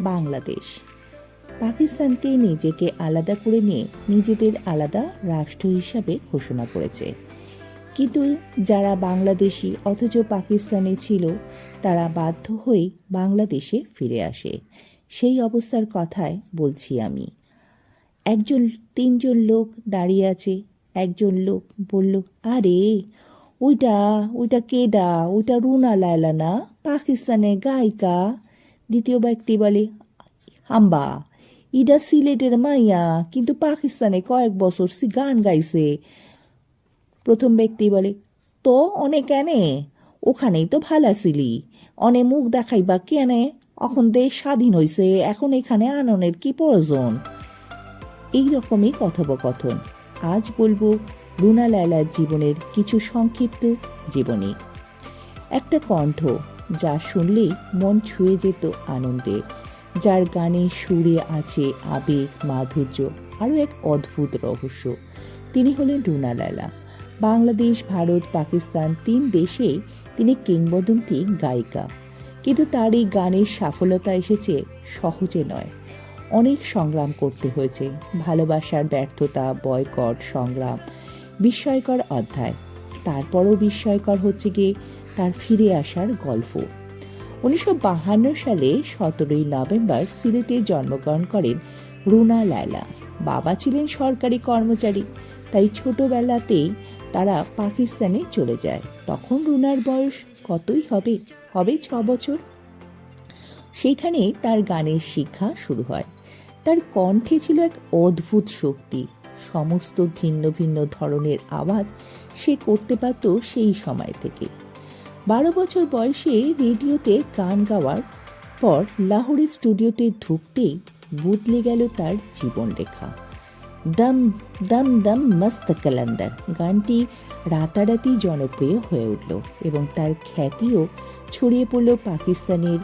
বাংলাদেশ। পাকিস্তানকে নিজেকে আলাদা করে নিয়ে নিজেদের আলাদা রাষ্ট্র হিসাবে ঘোষণা করেছে। কিন্তু যারা বাংলাদেশি অথচ পাকিস্তানে ছিল, তারা বাধ্য হয়ে বাংলাদেশে ফিরে আসে। সেই অবস্থার কথায় বলছি আমি। একজন, তিনজন লোক দাঁড়িয়ে আছে। একজন লোক বলল, আরে, ওইটা ওইটা কেডা? ওইটা রুনা লায়লা না? পাকিস্তানের গায়িকা? দ্বিতীয় ব্যক্তি বলে হাম্বা ইডা সিলেটের মাইয়া, কিন্তু পাকিস্তানে কয়েক বছর সি গান গাইছে। প্রথম ব্যক্তি বলে, তো অনেক কেনে? ওখানেই তো ভালো ছিলি। অনে মুখ দেখাইবা কেনে? এখন দেশ স্বাধীন হইছে, এখন এখানে আননের কি প্রয়োজন? এই রকমই কথোপকথন। আজ বলব রুনা লায়লার জীবনের কিছু সংক্ষিপ্ত জীবনী। একটা কণ্ঠ যা শুনলেই মন ছুঁয়ে যেত আনন্দে, যার গানে সুরে আছে আবেগ, মাধুর্য, আরও এক অদ্ভুত রহস্য। তিনি হলেন রুনা লায়লা। বাংলাদেশ, ভারত, পাকিস্তান তিন দেশেই তিনি কিংবদন্তি গায়িকা। কিন্তু তার এই গানের সফলতা এসেছে সহজে নয়। অনেক সংগ্রাম করতে হয়েছে। ভালোবাসার ব্যর্থতা, বয়কট, সংগ্রাম, বিস্ময়কর অধ্যায়। তারপরও বিস্ময়কর হচ্ছে গিয়ে তার ফিরে আসার গল্প। উনিশশো সালে সতেরোই নভেম্বর সিলেটে জন্মগ্রহণ করেন রুনা লায়লা। বাবা ছিলেন সরকারি কর্মচারী, তাই ছোটবেলাতেই তারা পাকিস্তানে চলে যায়। তখন রুনার বয়স কতই হবে? হবে ছ বছর। সেইখানে তার গানের শিক্ষা শুরু হয়। তার কণ্ঠে ছিল এক অদ্ভুত শক্তি। সমস্ত ভিন্ন ভিন্ন ধরনের আওয়াজ সে করতে পারত সেই সময় থেকে। বারো বছর বয়সে রেডিওতে গান গাওয়ার পর লাহোরের স্টুডিওতে ঢুকতেই বদলে গেল তার জীবনরেখা। দম দম দম মস্ত কালান্দার। গানটি রাতারাতি জনপ্রিয় হয়ে উঠল এবং তার খ্যাতিও ছড়িয়ে পড়ল পাকিস্তানের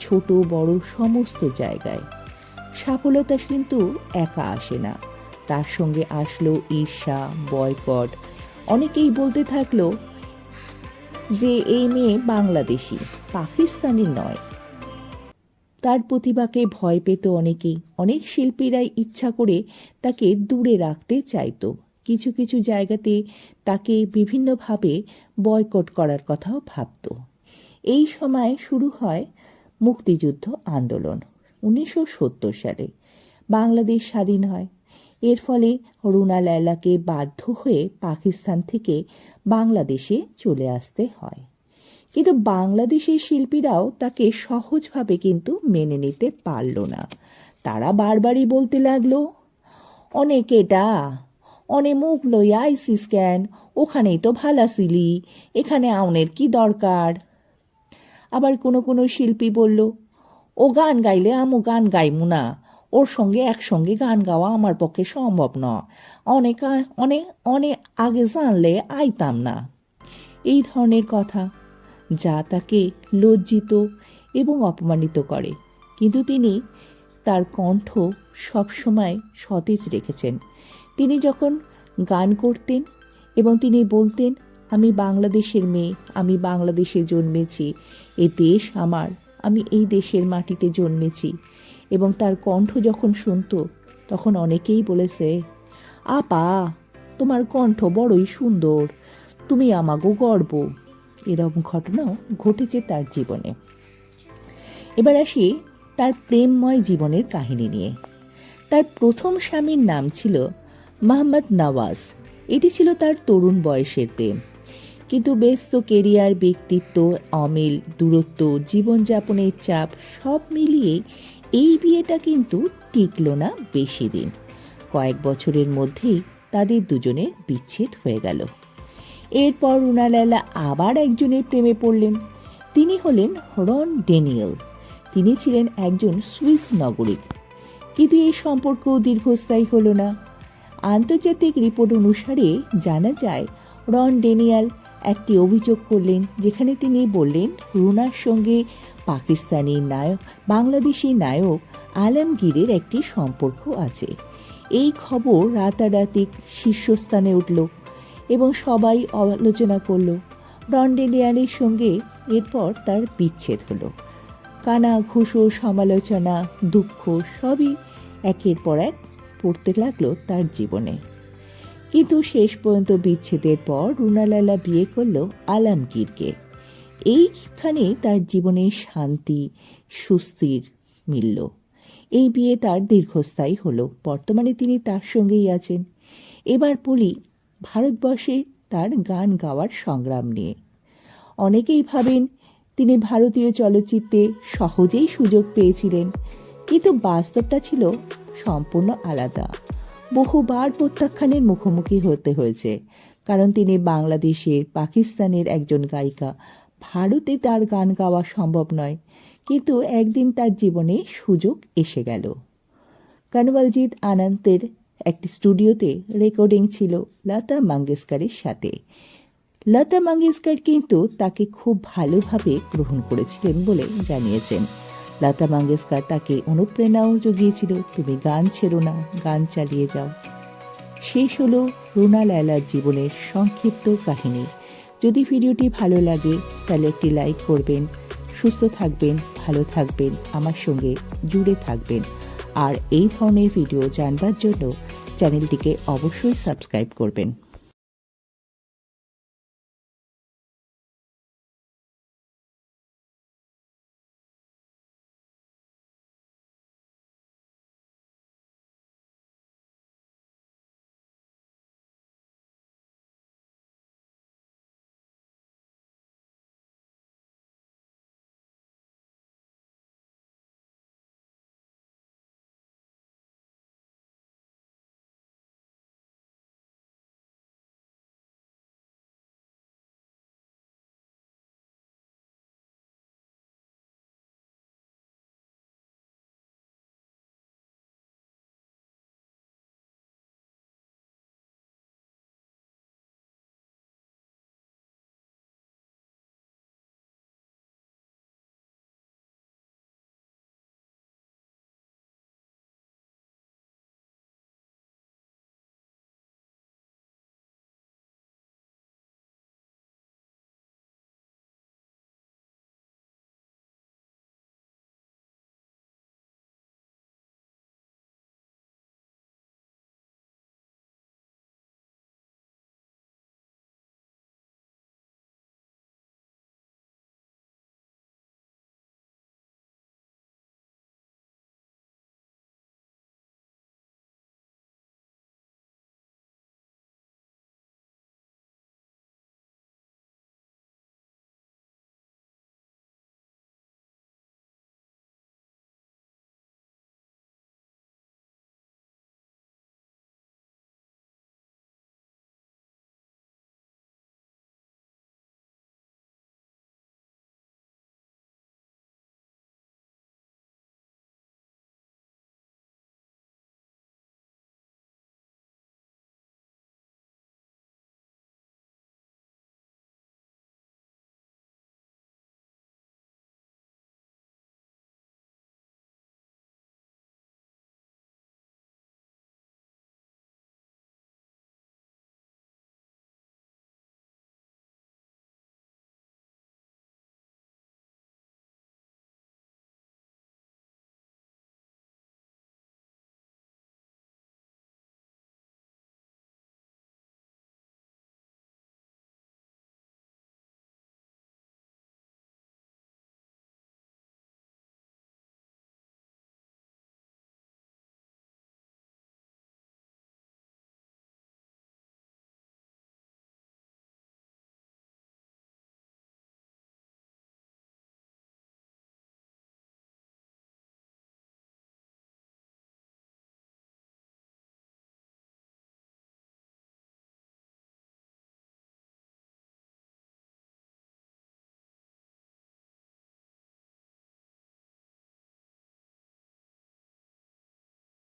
ছোট, বড় সমস্ত জায়গায়। সফলতা কিন্তু একা আসে না। তার সঙ্গে আসলো ঈর্ষা, বয়কট। অনেকেই বলতে থাকল যে, এই মেয়ে বাংলাদেশি, পাকিস্তানি নয়। তার প্রতিভাকে ভয় পেত অনেকেই। অনেক শিল্পীরাই ইচ্ছা করে তাকে দূরে রাখতে চাইতো। কিছু কিছু জায়গাতে তাকে বিভিন্নভাবে বয়কট করার কথাও ভাবত। এই সময় শুরু হয় মুক্তিযুদ্ধ আন্দোলন, উনিশশো সত্তর সালে। বাংলাদেশ স্বাধীন হয়। এর ফলে রুনা লায়লাকে বাধ্য হয়ে পাকিস্তান থেকে বাংলাদেশে চলে আসতে হয়। কিন্তু বাংলাদেশের শিল্পীরাও তাকে সহজভাবে কিন্তু মেনে নিতে পারল না। তারা বারবারই বলতে লাগল, অনেক এটা অনে মুখ লই আইসিস স্ক্যান, ওখানেই তো ভালাসিলি এখানে আউনের কি দরকার? আবার কোনো কোনো শিল্পী বলল, ও গান গাইলে আমু গান গাইমু না, ওর সঙ্গে একসঙ্গে গান গাওয়া আমার পক্ষে সম্ভব নয় অনেক অনেক অনেক আগে জানলে আইতাম না। এই ধরনের কথা যা তাকে লজ্জিত এবং অপমানিত করে। কিন্তু তিনি তার কণ্ঠ সবসময় সতেজ রেখেছেন। তিনি যখন গান করতেন এবং তিনি বলতেন, আমি বাংলাদেশের মেয়ে, আমি বাংলাদেশে জন্মেছি, এ দেশ আমার, আমি এই দেশের মাটিতে জন্মেছি। এবং তার কণ্ঠ যখন শুনত, তখন অনেকেই বলেছে, আপা, তোমার কণ্ঠ বড়ই সুন্দর, তুমি আমাগো গর্ব। এরকম ঘটনাও ঘটেছে তার জীবনে। এবার আসি তার প্রেমময় জীবনের কাহিনী নিয়ে। তার প্রথম স্বামীর নাম ছিল মোহাম্মদ নওয়াজ। এটি ছিল তার তরুণ বয়সের প্রেম। কিন্তু ব্যস্ত কেরিয়ার, ব্যক্তিত্ব, অমিল, দূরত্ব, জীবনযাপনের চাপ সব মিলিয়ে এই বিয়েটা কিন্তু টিকল না বেশি দিন। কয়েক বছরের মধ্যেই তাদের দুজনের বিচ্ছেদ হয়ে গেল। এরপর রুনালালা আবার একজনের প্রেমে পড়লেন। তিনি হলেন রন ডেনিয়েল। তিনি ছিলেন একজন সুইস নাগরিক। কিন্তু এই সম্পর্ক দীর্ঘস্থায়ী হলো না। আন্তর্জাতিক রিপোর্ট অনুসারে জানা যায়, রন ডেনিয়াল একটি অভিযোগ করলেন, যেখানে তিনি বললেন, রুনার সঙ্গে পাকিস্তানি নায়ক, বাংলাদেশি নায়ক আলমগীরের একটি সম্পর্ক আছে। এই খবর রাতারাতি শীর্ষস্থানে উঠল। এবং সবাই আলোচনা করল। রন ডেনিয়ালের সঙ্গে এরপর তার বিচ্ছেদ হলো। কানা, ঘুষো, সমালোচনা, দুঃখ সবই একের পর এক পড়তে লাগল তার জীবনে। কিন্তু শেষ পর্যন্ত বিচ্ছেদের পর রুনালালা বিয়ে করল আলামগীরকে। এইখানে তার জীবনে শান্তি, সুস্থির মিলল। এই বিয়ে তার দীর্ঘস্থায়ী হলো। বর্তমানে তিনি তার সঙ্গেই আছেন। এবার বলি ভারতবর্ষে তার গান গাওয়ার সংগ্রাম নিয়ে। অনেকেই ভাবেন, তিনি ভারতীয় চলচ্চিত্রে সহজেই সুযোগ পেয়েছিলেন, কিন্তু বাস্তবটা ছিল সম্পূর্ণ আলাদা। বহুবার প্রত্যাখ্যানের মুখোমুখি হতে হয়েছে, কারণ তিনি বাংলাদেশের পাকিস্তানের একজন গায়িকা। ভারতে তার গান গাওয়া সম্ভব নয়, কিন্তু একদিন তার জীবনে সুযোগ এসে গেল। কানওয়ালজিৎ আনন্দের একটি স্টুডিওতে রেকর্ডিং ছিল লতা মঙ্গেশকরের সাথে। লতা মঙ্গেশকর কিন্তু তাকে খুব ভালোভাবে গ্রহণ করেছিলেন বলে জানিয়েছেন। লতা মঙ্গেশকর তাকে অনুপ্রেরণাও জুগিয়েছিল, তুমি গান ছেড়ো না, গান চালিয়ে যাও। শেষ হলো রুনা লায়লার জীবনের সংক্ষিপ্ত কাহিনী। যদি ভিডিওটি ভালো লাগে, তাহলে একটি লাইক করবেন, সুস্থ থাকবেন, ভালো থাকবেন, আমার সঙ্গে জুড়ে থাকবেন। আর এই ধরনের ভিডিও জানবার জন্য চ্যানেলটিকে অবশ্যই সাবস্ক্রাইব করবেন।